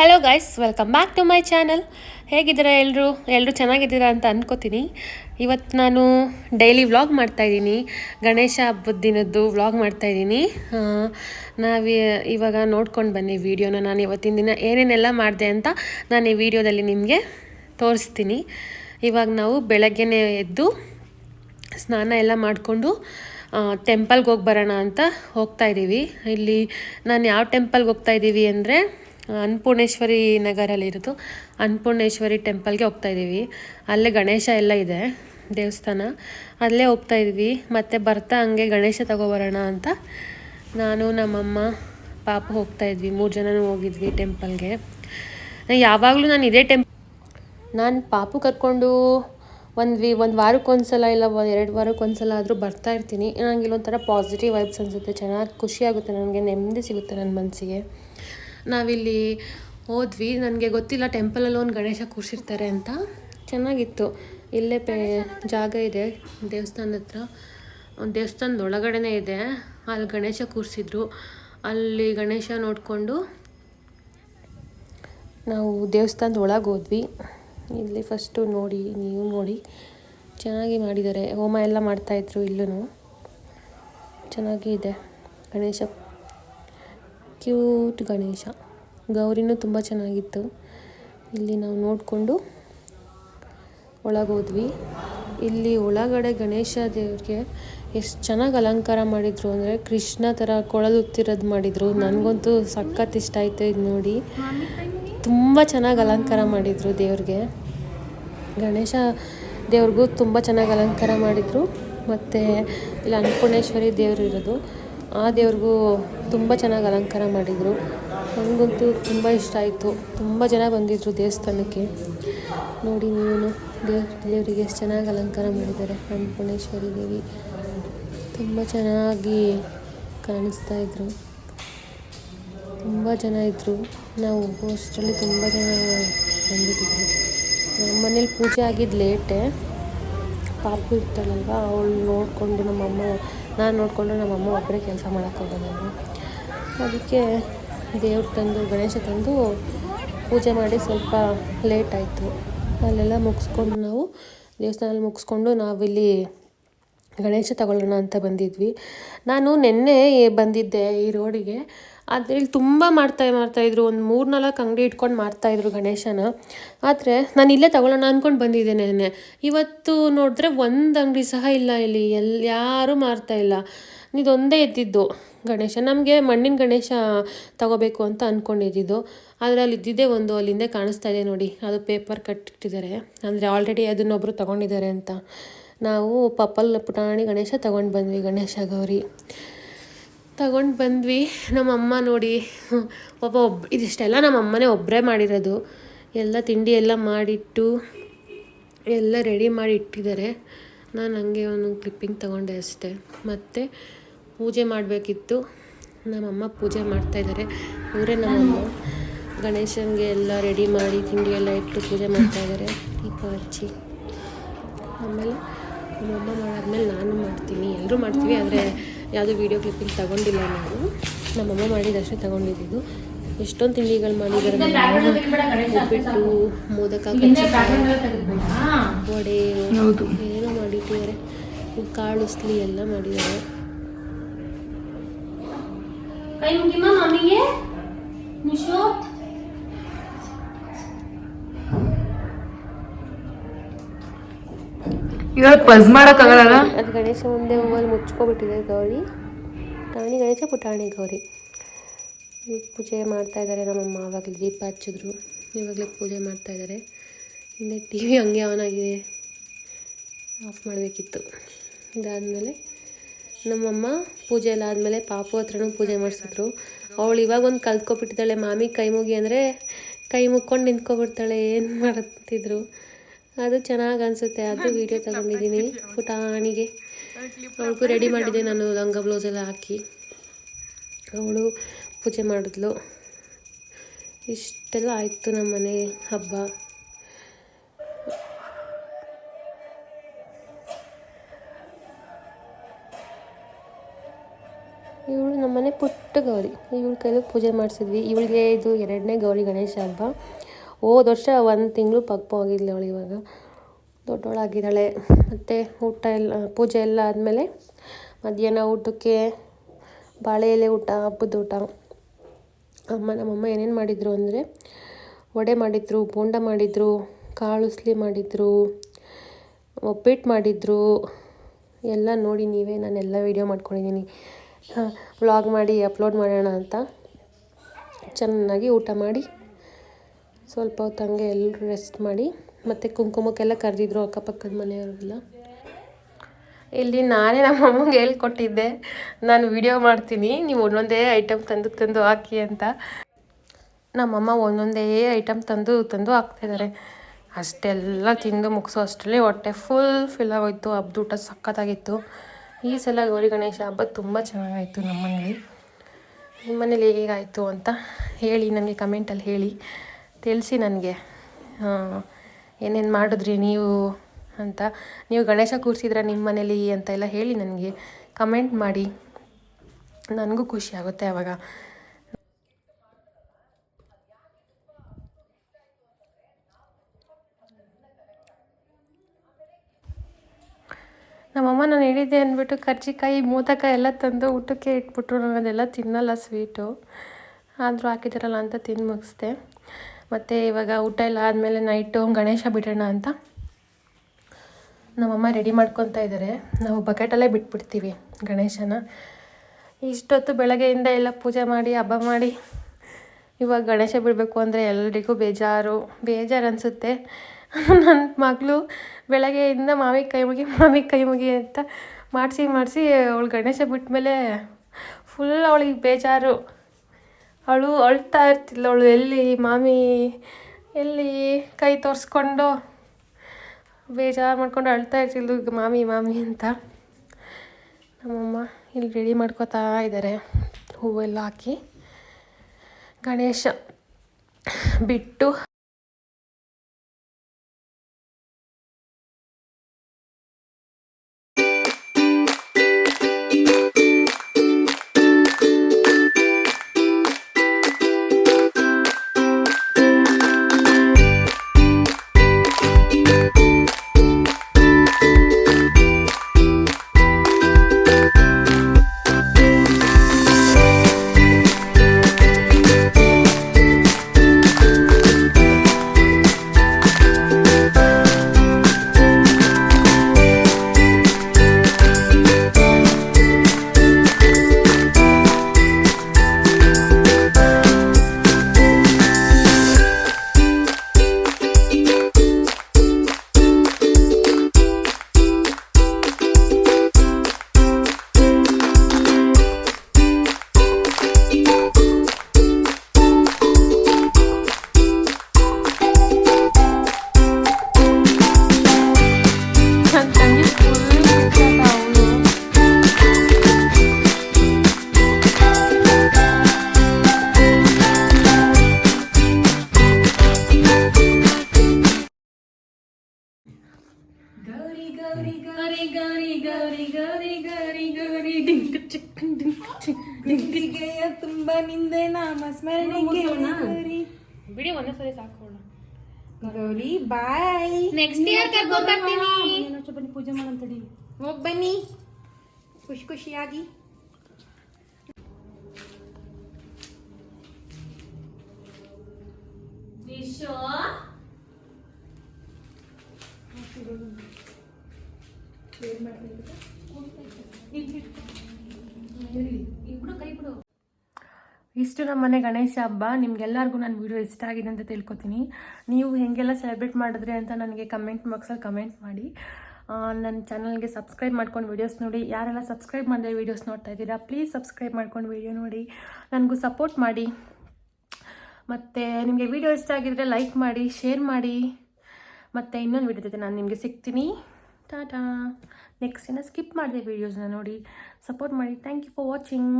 Hello guys welcome back to my channel ಹೇಗಿದ್ದೀರಾ ಎಲ್ಲರೂ ಎಲ್ಲರೂ ಚೆನ್ನಾಗಿದ್ದೀರಾ ಅಂತ ಅಂದ್ಕೋತೀನಿ ಇವತ್ತು ನಾನು ಡೈಲಿ ವ್ಲಾಗ್ ಮಾಡ್ತಾಯಿದ್ದೀನಿ ಗಣೇಶ ಹಬ್ಬದ ದಿನದ್ದು ವ್ಲಾಗ್ ಮಾಡ್ತಾಯಿದ್ದೀನಿ ನಾವು ಇವಾಗ ನೋಡ್ಕೊಂಡು ಬನ್ನಿ ವೀಡಿಯೋನ ನಾನು ಇವತ್ತಿನ ದಿನ ಏನೇನೆಲ್ಲ ಮಾಡಿದೆ ಅಂತ ನಾನು ಈ ವಿಡಿಯೋದಲ್ಲಿ ನಿಮಗೆ ತೋರಿಸ್ತೀನಿ. ಇವಾಗ ನಾವು ಬೆಳಗ್ಗೆನೇ ಎದ್ದು ಸ್ನಾನ ಎಲ್ಲ ಮಾಡಿಕೊಂಡು ಟೆಂಪಲ್ಗೆ ಹೋಗಿ ಬರೋಣ ಅಂತ ಹೋಗ್ತಾ ಇದ್ದೀವಿ ಇಲ್ಲಿ ನಾನು ಯಾವ ಟೆಂಪಲ್ಗೆ ಹೋಗ್ತಾ ಇದ್ದೀವಿ ಅಂದರೆ ಅನ್ನಪೂರ್ಣೇಶ್ವರಿ ನಗರಲ್ಲಿರೋದು ಅನ್ನಪೂರ್ಣೇಶ್ವರಿ ಟೆಂಪಲ್ಗೆ ಹೋಗ್ತಾ ಇದ್ದೀವಿ. ಅಲ್ಲೇ ಗಣೇಶ ಎಲ್ಲ ಇದೆ ದೇವಸ್ಥಾನ. ಅಲ್ಲೇ ಹೋಗ್ತಾ ಇದ್ವಿ ಮತ್ತು ಬರ್ತಾ ಹಂಗೆ ಗಣೇಶ ತಗೊಬರೋಣ ಅಂತ ನಾನು, ನಮ್ಮಮ್ಮ, ಪಾಪ ಹೋಗ್ತಾ ಇದ್ವಿ. ಮೂರು ಜನನೂ ಹೋಗಿದ್ವಿ ಟೆಂಪಲ್ಗೆ. ಯಾವಾಗಲೂ ನಾನು ಇದೇ ಟೆಂಪ್, ನಾನು ಪಾಪು ಕರ್ಕೊಂಡು ಒಂದು ವಿ, ಒಂದು ವಾರಕ್ಕೊಂದ್ಸಲ ಇಲ್ಲ ಒಂದು ಎರಡು ವಾರಕ್ಕೊಂದ್ಸಲ ಆದರೂ ಬರ್ತಾ ಇರ್ತೀನಿ. ನನಗೆ ಇಲ್ಲೊಂಥರ ಪಾಸಿಟಿವ್ ವೈಬ್ಸ್ ಅನಿಸುತ್ತೆ. ಚೆನ್ನಾಗಿ ಖುಷಿಯಾಗುತ್ತೆ ನನಗೆ ನೆಮ್ಮದಿ ಸಿಗುತ್ತೆ ನನ್ನ ಮನಸ್ಸಿಗೆ ನಾವಿಲ್ಲಿ ಹೋದ್ವಿ. ನನಗೆ ಗೊತ್ತಿಲ್ಲ ಟೆಂಪಲಲ್ಲಿ ಒಂದು ಗಣೇಶ ಕೂರಿಸಿರ್ತಾರೆ ಅಂತ. ಚೆನ್ನಾಗಿತ್ತು. ಇಲ್ಲೇ ಪೇ, ಜಾಗ ಇದೆ. ದೇವಸ್ಥಾನದ ಹತ್ರ. ಒಂದು ದೇವಸ್ಥಾನದ ಒಳಗಡೆನೇ ಇದೆ. ಅಲ್ಲಿ ಗಣೇಶ ಕೂರಿಸಿದ್ರು. ಅಲ್ಲಿ ಗಣೇಶ ನೋಡಿಕೊಂಡು ನಾವು ದೇವಸ್ಥಾನದ ಒಳಗೆ ಹೋದ್ವಿ. ಇಲ್ಲಿ ಫಸ್ಟು ನೋಡಿ, ನೀವು ನೋಡಿ. ಚೆನ್ನಾಗಿ ಮಾಡಿದ್ದಾರೆ. ಹೋಮ ಎಲ್ಲ ಮಾಡ್ತಾಯಿದ್ರು ಇಲ್ಲೂ ಚೆನ್ನಾಗಿ ಇದೆ. ಗಣೇಶ ಕ್ಯೂಟ್ ಗಣೇಶ. ಗೌರಿನೂ ತುಂಬ ಚೆನ್ನಾಗಿತ್ತು. ಇಲ್ಲಿ ನಾವು ನೋಡಿಕೊಂಡು ಒಳಗೋದ್ವಿ. ಇಲ್ಲಿ ಒಳಗಡೆ ಗಣೇಶ ದೇವ್ರಿಗೆ ಎಷ್ಟು ಚೆನ್ನಾಗಿ ಅಲಂಕಾರ ಮಾಡಿದರು ಅಂದರೆ ಕೃಷ್ಣ ಥರ ಕೊಳಲುತ್ತಿರೋದು ಮಾಡಿದರು. ನನಗಂತೂ ಸಖತ್ ಇಷ್ಟ ಆಯಿತು ಇದು ನೋಡಿ. ತುಂಬ ಚೆನ್ನಾಗಿ ಅಲಂಕಾರ ಮಾಡಿದರು ದೇವ್ರಿಗೆ. ಗಣೇಶ ದೇವ್ರಿಗೂ ತುಂಬ ಚೆನ್ನಾಗಿ ಅಲಂಕಾರ ಮಾಡಿದರು. ಮತ್ತು ಇಲ್ಲಿ ಅನ್ನಪೂರ್ಣೇಶ್ವರಿ ದೇವರು ಇರೋದು. ಆ ದೇವ್ರಿಗೂ ತುಂಬ ಚೆನ್ನಾಗಿ ಅಲಂಕಾರ ಮಾಡಿದರು. ನನಗಂತೂ ತುಂಬ ಇಷ್ಟ ಆಯಿತು. ತುಂಬ ಜನ ಬಂದಿದ್ದರು ದೇವಸ್ಥಾನಕ್ಕೆ. ನೋಡಿ ನೀವು ದೇವ್ರ ದೇವರಿಗೆ ಎಷ್ಟು ಚೆನ್ನಾಗಿ ಅಲಂಕಾರ ಮಾಡಿದ್ದಾರೆ. ಅನ್ನಪೂರ್ಣೇಶ್ವರಿ ದೇವಿ ತುಂಬ ಚೆನ್ನಾಗಿ ಕಾಣಿಸ್ತಾ ಇದ್ರು. ತುಂಬ ಜನ ಇದ್ದರು ನಾವು ಹೋಸ್ಟಲ್ಲಿ ತುಂಬ ಜನ ಬಂದಿದ್ದೀವಿ ನಮ್ಮ ಮನೇಲಿ ಪೂಜೆ ಆಗಿದ್ದು ಲೇಟೇ. ಪಾಪು ಇರ್ತಾಳಲ್ವ ಅವಳು ನೋಡಿಕೊಂಡು ನಮ್ಮಮ್ಮ ನಾನು ನೋಡಿಕೊಂಡು ನಮ್ಮಮ್ಮ ಒಬ್ಬರೇ ಕೆಲಸ ಮಾಡೋಕ್ಕಾಗೋದಲ್ವ? ಅದಕ್ಕೆ ದೇವ್ರ ತಂದು, ಗಣೇಶ ತಂದು ಪೂಜೆ ಮಾಡಿ ಸ್ವಲ್ಪ ಲೇಟ್ ಆಯಿತು. ಅಲ್ಲೆಲ್ಲ ಮುಗಿಸ್ಕೊಂಡು ನಾವು ದೇವಸ್ಥಾನದಲ್ಲಿ ಮುಗಿಸ್ಕೊಂಡು ನಾವಿಲ್ಲಿ ಗಣೇಶ ತಗೊಳ್ಳೋಣ ಅಂತ ಬಂದಿದ್ವಿ. ನಾನು ನಿನ್ನೆ ಬಂದಿದ್ದೆ ಈ ರೋಡಿಗೆ ಆದರೆ ಇಲ್ಲಿ ತುಂಬ ಮಾಡ್ತಾ ಮಾಡ್ತಾಯಿದ್ರು ಒಂದು ಮೂರು ನಾಲ್ಕು ಅಂಗಡಿ ಇಟ್ಕೊಂಡು ಮಾಡ್ತಾಯಿದ್ರು ಗಣೇಶನ. ಆದರೆ ನಾನು ಇಲ್ಲೇ ತಗೊಳ್ಳೋಣ ಅಂದ್ಕೊಂಡು ಬಂದಿದ್ದೇನೆ ಇವತ್ತು ನೋಡಿದ್ರೆ ಒಂದು ಅಂಗಡಿ ಸಹ ಇಲ್ಲ ಇಲ್ಲಿ. ಎಲ್ಲಿ ಯಾರೂ ಮಾರ್ತಾ ಇಲ್ಲ. ಇದೊಂದೇ ಇದ್ದಿದ್ದು ಗಣೇಶ, ನಮಗೆ ಮಣ್ಣಿನ ಗಣೇಶ ತಗೋಬೇಕು ಅಂತ ಅಂದ್ಕೊಂಡಿದ್ದು ಆದರೆ ಅಲ್ಲಿ ಇದ್ದಿದ್ದೇ ಒಂದು, ಅಲ್ಲಿಂದ ಕಾಣಿಸ್ತಾ ಇದೆ ನೋಡಿ. ಅದು ಪೇಪರ್ ಕಟ್ಟಿಟ್ಟಿದ್ದಾರೆ. ಅಂದರೆ ಆಲ್ರೆಡಿ ಅದನ್ನೊಬ್ಬರು ತೊಗೊಂಡಿದ್ದಾರೆ ಅಂತ. ನಾವು ಪಪ್ಪಲ್ ಪುಟಾಣಿ ಗಣೇಶ ತೊಗೊಂಡು ಬಂದ್ವಿ ಗಣೇಶ ಗೌರಿ. ತಗೊಂಡು ಬಂದ್ವಿ. ನಮ್ಮಮ್ಮ ನೋಡಿ ಒಬ್ಬ ಒಬ್ಬ ಇದಿಷ್ಟೆಲ್ಲ ನಮ್ಮ ಅಮ್ಮನೇ ಒಬ್ಬರೇ ಮಾಡಿರೋದು. ಎಲ್ಲ ತಿಂಡಿ ಎಲ್ಲ ಮಾಡಿಟ್ಟು, ಎಲ್ಲ ರೆಡಿ ಮಾಡಿ ಇಟ್ಟಿದ್ದಾರೆ. ನಾನು ಹಂಗೆ ಒಂದು ಕ್ಲಿಪ್ಪಿಂಗ್ ತೊಗೊಂಡೆ ಅಷ್ಟೆ. ಮತ್ತು ಪೂಜೆ ಮಾಡಬೇಕಿತ್ತು. ನಮ್ಮಮ್ಮ ಪೂಜೆ ಮಾಡ್ತಾಯಿದ್ದಾರೆ ಇವರೇ ನಮ್ಮಮ್ಮ. ಗಣೇಶನಿಗೆ ಎಲ್ಲ ರೆಡಿ ಮಾಡಿ ತಿಂಡಿ ಎಲ್ಲ ಇಟ್ಟು ಪೂಜೆ ಮಾಡ್ತಾಯಿದ್ದಾರೆ ದೀಪ ಹಚ್ಚಿ. ಆಮೇಲೆ ನಮ್ಮಮ್ಮ ಮಾಡಾದ್ಮೇಲೆ ನಾನು ಮಾಡ್ತೀನಿ. ಎಲ್ಲರೂ ಮಾಡ್ತೀವಿ, ಆದರೆ ಯಾವುದೂ ವೀಡಿಯೋ ಕ್ಲಿಪ್ಪಿಂಗ್ ತಗೊಂಡಿಲ್ಲ ನಾವು ನಮ್ಮಮ್ಮ ಮಾಡಿದಷ್ಟೇ ತಗೊಂಡಿದ್ದು. ಎಷ್ಟೊಂದು ತಿಂಡಿಗಳು ಮಾಡಿದ್ದಾರೆ ಉಪ್ಪಿಟ್ಟು ಮೋದಕ ವಡೆ ಏನೋ ಮಾಡಿಟ್ಟಿದ್ದಾರೆ ಕಾಳು ಉಸ್ಲಿ ಎಲ್ಲ ಮಾಡಿದ್ದಾರೆ. ಕೈ ಮುಗಿಮ ಮಮ್ಮಿಗೆ ನಿಶು? ಅದು ಗಣೇಶ ಮುಂದೆ ಹೂವಲ್ಲಿ ಮುಚ್ಕೊಬಿಟ್ಟಿದೆ ಗೌರಿ. ರಾಣಿ ಗಣೇಶ ಪುಟಾಣಿ ಗೌರಿ. ಪೂಜೆ ಮಾಡ್ತಾ ಇದ್ದಾರೆ ನಮ್ಮಮ್ಮ ಆವಾಗಲೇ ದೀಪ ಹಚ್ಚಿದ್ರು. ಇವಾಗಲೇ ಪೂಜೆ ಮಾಡ್ತಾ ಇದ್ದಾರೆ ಹಿಂದೆ ಟಿ ವಿ ಹಂಗೆ ಆನ್ ಆಗಿದೆ. ಆಫ್ ಮಾಡಬೇಕಿತ್ತು. ಇದಾದಮೇಲೆ ನಮ್ಮಮ್ಮ ಪೂಜೆ ಎಲ್ಲ ಆದಮೇಲೆ ಪಾಪು ಹತ್ರನೂ ಪೂಜೆ ಮಾಡಿಸಿದ್ರು. ಅವಳು ಇವಾಗ ಒಂದು ಕಲ್ತ್ಕೊಬಿಟ್ಟಿದ್ದಾಳೆ. ಮಾಮಿ ಕೈ ಮುಗಿ ಅಂದರೆ ಕೈ ಮುಕ್ಕೊಂಡು ನಿಂತ್ಕೊಬಿಡ್ತಾಳೆ. ಏನು ಮಾಡ್ತಿದ್ರು ಅದು ಚೆನ್ನಾಗಿ ಅನಿಸುತ್ತೆ. ಅದು ವಿಡಿಯೋ ತಗೊಂಡಿದ್ದೀನಿ. ಪುಟಾಣಿಗೆ ಅವಳಿಗೂ ರೆಡಿ ಮಾಡಿದ್ದೆ ನಾನು ಲಂಗ ಬ್ಲೌಸ್ ಎಲ್ಲ ಹಾಕಿ. ಅವಳು ಪೂಜೆ ಮಾಡಿದ್ಲು. ಇಷ್ಟೆಲ್ಲ ಆಯಿತು ನಮ್ಮ ಮನೆ ಹಬ್ಬ. ಇವಳು ನಮ್ಮನೆ ಪುಟ್ಟ ಗೌರಿ. ಇವಳ ಕೈಲಿ ಪೂಜೆ ಮಾಡಿಸಿದ್ವಿ. ಇವಳಿಗೆ ಇದು ಎರಡನೇ ಗೌರಿ ಗಣೇಶ ಹಬ್ಬ. ಹೋದ ವರ್ಷ ಒಂದು ತಿಂಗಳು ಪಕ್ಪು ಹೋಗಿದ್ಲು ಅವಳು ಇವಾಗ. ದೊಡ್ಡವಳಾಗಿದ್ದಾಳೆ. ಮತ್ತು ಊಟ ಎಲ್ಲ, ಪೂಜೆ ಎಲ್ಲ ಆದಮೇಲೆ ಮಧ್ಯಾಹ್ನ ಊಟಕ್ಕೆ ಬಾಳೆ ಎಲೆ ಊಟ, ಹಬ್ಬದ ಊಟ. ಅಮ್ಮ, ನಮ್ಮಮ್ಮ ಏನೇನು ಮಾಡಿದರು ಅಂದರೆ ವಡೆ ಮಾಡಿದರು ಬೋಂಡ ಮಾಡಿದರು, ಕಾಳು ಉಸ್ಲಿ ಮಾಡಿದರು, ಒಪ್ಪಿಟ್ಟು ಮಾಡಿದರು. ಎಲ್ಲ ನೋಡಿ ನೀವೇ ನಾನೆಲ್ಲ ವೀಡಿಯೋ ಮಾಡ್ಕೊಂಡಿದ್ದೀನಿ ವ್ಲಾಗ್ ಮಾಡಿ ಅಪ್ಲೋಡ್ ಮಾಡೋಣ ಅಂತ. ಚೆನ್ನಾಗಿ ಊಟ ಮಾಡಿ. ಸ್ವಲ್ಪ ಹೊತ್ತು ಹಂಗೆ ಎಲ್ಲರೂ ರೆಸ್ಟ್ ಮಾಡಿ, ಮತ್ತು ಕುಂಕುಮಕ್ಕೆಲ್ಲ ಕರೆದಿದ್ರು ಅಕ್ಕಪಕ್ಕದ ಮನೆಯವರೆಲ್ಲ. ಇಲ್ಲಿ ನಾನೇ ನಮ್ಮ ಅಮ್ಮಂಗೆ ಹೇಳ್ಕೊಟ್ಟಿದ್ದೆ, ನಾನು ವಿಡಿಯೋ ಮಾಡ್ತೀನಿ, ನೀವು ಒಂದೊಂದೇ ಐಟಮ್ ತಂದು ತಂದು ಹಾಕಿ ಅಂತ. ನಮ್ಮಮ್ಮ ಒಂದೊಂದೇ ಐಟಮ್ ತಂದು ತಂದು ಹಾಕ್ತಿದ್ದಾರೆ ಅಷ್ಟೆಲ್ಲ ತಿಂದು ಮುಗಿಸೋ ಅಷ್ಟರಲ್ಲಿ ಹೊಟ್ಟೆ ಫುಲ್ ಫಿಲ್ ಆಗೋಯ್ತು ಹಬ್ಬದ ಊಟ ಸಖತ್ತಾಗಿತ್ತು. ಈ ಸಲ ಗೌರಿ ಗಣೇಶ ಹಬ್ಬ ತುಂಬ ಚೆನ್ನಾಗಾಯಿತು ನಮ್ಮ ಮನೇಲಿ ನಿಮ್ಮ ಮನೇಲಿ ಹೇಗಾಯಿತು ಅಂತ ಹೇಳಿ, ನನಗೆ ಕಮೆಂಟಲ್ಲಿ ಹೇಳಿ. ತಿಳಿಸಿ ನನಗೆ. ಏನೇನು ಮಾಡಿದ್ರಿ ನೀವು ಅಂತ. ನೀವು ಗಣೇಶ ಕೂರಿಸಿದ್ರ ನಿಮ್ಮ ಮನೇಲಿ ಅಂತ ಎಲ್ಲ ಹೇಳಿ ನನಗೆ ಕಮೆಂಟ್ ಮಾಡಿ. ನನಗೂ ಖುಷಿ ಆಗುತ್ತೆ ಆವಾಗ ನಮ್ಮಮ್ಮ ನಾನು ಹೇಳಿದ್ದೆ ಅಂದ್ಬಿಟ್ಟು ಕರ್ಜಿಕಾಯಿ ಮೋದಕ ಎಲ್ಲ ತಂದು ಊಟಕ್ಕೆ ಇಟ್ಬಿಟ್ರು ನಾನು ಅದೆಲ್ಲ ತಿನ್ನಲ್ಲ ಸ್ವೀಟು ಆದರೂ ಹಾಕಿದಾರಲ್ಲ ಅಂತ ತಿಂದು ಮುಗಿಸ್ದೆ. ಮತ್ತು ಇವಾಗ ಊಟ ಎಲ್ಲ ಆದಮೇಲೆ ನೈಟು ಗಣೇಶ ಬಿಡೋಣ ಅಂತ ನಮ್ಮಮ್ಮ ರೆಡಿ ಮಾಡ್ಕೊತಾ ಇದ್ದಾರೆ ನಾವು ಬಕೆಟಲ್ಲೇ ಬಿಟ್ಬಿಡ್ತೀವಿ ಗಣೇಶನ. ಇಷ್ಟೊತ್ತು ಬೆಳಗ್ಗೆಯಿಂದ ಎಲ್ಲ ಪೂಜೆ ಮಾಡಿ, ಹಬ್ಬ ಮಾಡಿ ಇವಾಗ ಗಣೇಶ ಬಿಡಬೇಕು ಅಂದರೆ ಎಲ್ಲರಿಗೂ ಬೇಜಾರು ಬೇಜಾರು ಅನಿಸುತ್ತೆ. ನನ್ನ ಮಗಳು ಬೆಳಗ್ಗೆಯಿಂದ ಮಾವಿ ಕೈ ಮುಗಿ ಮಾವಿ ಕೈ ಮುಗಿ ಅಂತ ಮಾಡಿಸಿ ಮಾಡಿಸಿ ಅವಳು ಗಣೇಶ ಬಿಟ್ಮೇಲೆ ಫುಲ್ ಅವಳಿಗೆ ಬೇಜಾರು. ಅವಳು ಅಳ್ತಾ ಇರ್ತಿಲ್ಲ ಅವಳು ಎಲ್ಲಿ ಮಾಮಿ, ಎಲ್ಲಿ ಕೈ ತೋರಿಸ್ಕೊಂಡು ಬೇಜಾರು ಮಾಡ್ಕೊಂಡು ಅಳ್ತಾ ಇರ್ತಿದ್ಲು. ಈಗ ಮಾಮಿ ಮಾಮಿ ಅಂತ. ನಮ್ಮಮ್ಮ ಇಲ್ಲಿ ರೆಡಿ ಮಾಡ್ಕೋತಾ ಇದ್ದಾರೆ ಹೂವೆಲ್ಲ ಹಾಕಿ ಗಣೇಶ ಬಿಟ್ಟು ನಿಂದೆ ನಾಮ ಸ್ಮರಣೆಗೆ ಬಿಡಿ ಒಂದೇ ಸರಿ ಸಾಕೋಣ. ಗೌರಿ ಬಾಯ್. ನೆಕ್ಸ್ಟ್ ಇಯರ್ ಕರ್ಕೊಂಡು ಬರ್ತೀನಿ. ಬನ್ನಿ ಪೂಜೆ ಮಾಡಂತಡಿ ಹೋಗ್ ಬನ್ನಿ. ಖುಷಿ ಖುಷಿಯಾಗಿ. ವಿಶ್ವ ಇಷ್ಟು ನಮ್ಮ ಮನೆ ಗಣೇಶ ಹಬ್ಬ, ನಿಮ್ಗೆಲ್ಲರಿಗೂ ನನ್ನ ವಿಡಿಯೋ ಇಷ್ಟ ಆಗಿದೆ ಅಂತ ತಿಳ್ಕೊತೀನಿ. ನೀವು ಹೇಗೆಲ್ಲ ಸೆಲೆಬ್ರೇಟ್ ಮಾಡಿದ್ರಿ ಅಂತ ನನಗೆ ಕಮೆಂಟ್ ಬಾಕ್ಸಲ್ಲಿ ಕಮೆಂಟ್ ಮಾಡಿ. ನನ್ನ ಚಾನಲ್ಗೆ ಸಬ್ಸ್ಕ್ರೈಬ್ ಮಾಡ್ಕೊಂಡು ವೀಡಿಯೋಸ್ ನೋಡಿ. ಯಾರೆಲ್ಲ ಸಬ್ಸ್ಕ್ರೈಬ್ ಮಾಡಿದ್ರೆ ವೀಡಿಯೋಸ್ ನೋಡ್ತಾ ಇದ್ದೀರಾ ಪ್ಲೀಸ್ ಸಬ್ಸ್ಕ್ರೈಬ್ ಮಾಡ್ಕೊಂಡು ವೀಡಿಯೋ ನೋಡಿ. ನನಗೂ ಸಪೋರ್ಟ್ ಮಾಡಿ. ಮತ್ತು ನಿಮಗೆ ವಿಡಿಯೋ ಇಷ್ಟ ಆಗಿದ್ರೆ ಲೈಕ್ ಮಾಡಿ ಶೇರ್ ಮಾಡಿ. ಮತ್ತು ಇನ್ನೊಂದು ವಿಡಿಯೋ ಜೊತೆ ನಾನು ನಿಮಗೆ ಸಿಗ್ತೀನಿ. ಟಾಟಾ. ನೆಕ್ಸ್ಟ್ ದಿನ ಸ್ಕಿಪ್ ಮಾಡಿದೆ ವೀಡಿಯೋಸ್ನ ನೋಡಿ. ಸಪೋರ್ಟ್ ಮಾಡಿ. Thank you for watching